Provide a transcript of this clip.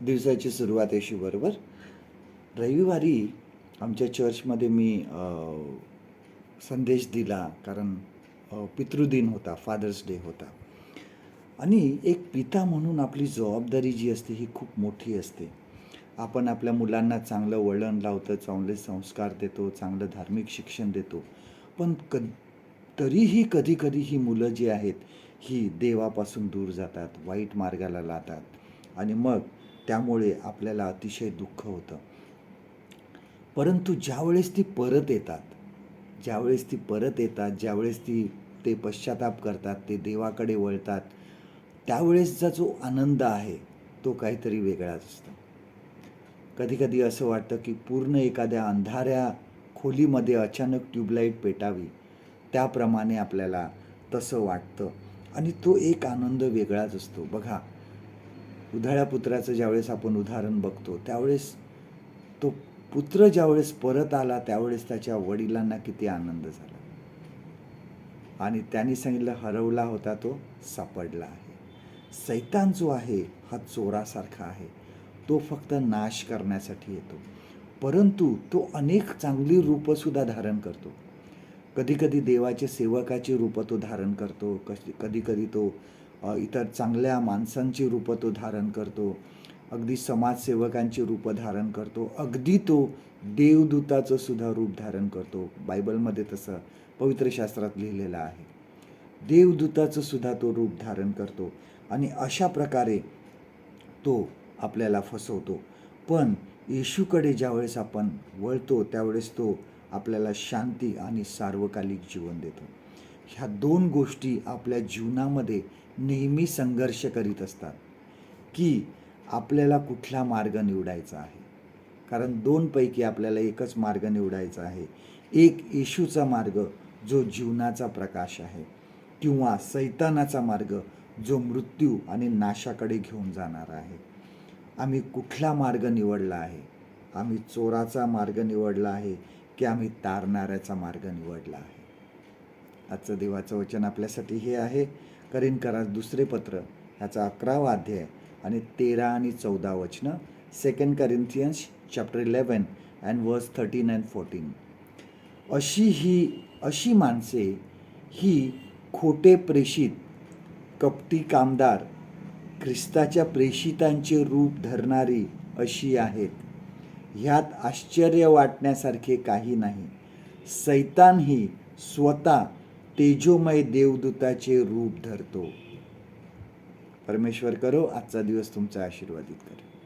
दिवसाची सुरुवात येशू बरोबर रविवारी आमच्या चर्चमध्ये मी संदेश दिला कारण पितृदिन होता फादर्स डे होता. आणि एक पिता म्हणून आपली जबाबदारी जी असते ही खूप मोठी असते. आपण आपल्या मुलांना चांगलं वळण लावतो चांगले संस्कार देतो चांगलं धार्मिक शिक्षण देतो. पण क तरीही कधी कधी ही मुलं जी आहेत ही देवापासून दूर जातात वाईट मार्गाला लातात आणि मग त्यामुळे आपल्याला अतिशय दुःख होतं. परंतु ज्यावेळेस ती परत येतात ज्यावेळेस ती परत येतात ज्यावेळेस ती ते पश्चाताप करतात ते देवाकडे वळतात त्यावेळेसचा जो आनंद आहे तो काहीतरी वेगळाच असतो. कधीकधी असं वाटतं की पूर्ण एखाद्या अंधाऱ्या खोलीमध्ये अचानक ट्यूबलाईट पेटावी त्याप्रमाणे आपल्याला तसं वाटतं. आणि तो एक आनंद वेगळाच असतो. बघा उधाळ्या पुत्राचं ज्यावेळेस आपण उदाहरण बघतो त्यावेळेस तो पुत्र ज्यावेळेस परत आला त्यावेळेस त्याच्या वडिलांना किती आनंद झाला. आणि त्यांनी सांगितलं हरवला होता तो सापडला आहे. सैतान जो आहे हा चोरासारखा आहे. तो फक्त नाश करण्यासाठी येतो. परंतु तो अनेक चांगली रूपंसुद्धा धारण करतो. कधीकधी देवाचे सेवकाची रूपं तो धारण करतो कशी कधी कधी तो इतर चांगल्या माणसांची रूपं तो धारण करतो. अगदी समाजसेवकांची रूपं धारण करतो. अगदी तो देवदूताचं सुद्धा रूप धारण करतो. बायबलमध्ये तसं पवित्र शास्त्रात लिहिलेलं आहे. देवदूताचं सुद्धा तो रूप धारण करतो आणि अशा प्रकारे तो आपल्याला फसवतो. पण येशूकडे ज्यावेळेस आपण वळतो त्यावेळेस तो आपल्याला शांती आणि सार्वकालिक जीवन देतो. ह्या दोन गोष्टी आपल्या जीवनामध्ये नेहमी संघर्ष करीत असतात की आपल्याला कुठला मार्ग निवडायचा आहे. कारण दोनपैकी आपल्याला एकच मार्ग निवडायचा आहे. एक येशूचा मार्ग जो जीवनाचा प्रकाश आहे किंवा सैतानाचा मार्ग जो मृत्यू आणि नाशाकडे घेऊन जाणार आहे. आम्ही कुठला मार्ग निवडला आहे? आम्ही चोराचा मार्ग निवडला आहे की आम्ही तारणाऱ्याचा मार्ग निवडला आहे? आजचं देवाचं वचन आपल्यासाठी हे आहे. करीन करा दुसरे पत्र ह्याचा अकरावा अध्याय आणि तेरा आणि चौदा वचनं. Second Corinthians chapter eleven and verse thirteen and fourteen अशी ही अशी माणसे ही खोटे प्रेषित कपटी कामदार ख्रिस्ताच्या प्रेषितांचे रूप धरणारी अशी आहेत. ह्यात आश्चर्य वाटण्यासारखे काही नाही. सैतान ही स्वतः तेजोमय देवदूताचे रूप धरतो. परमेश्वर करो आजचा दिवस तुमचा आशीर्वादित करो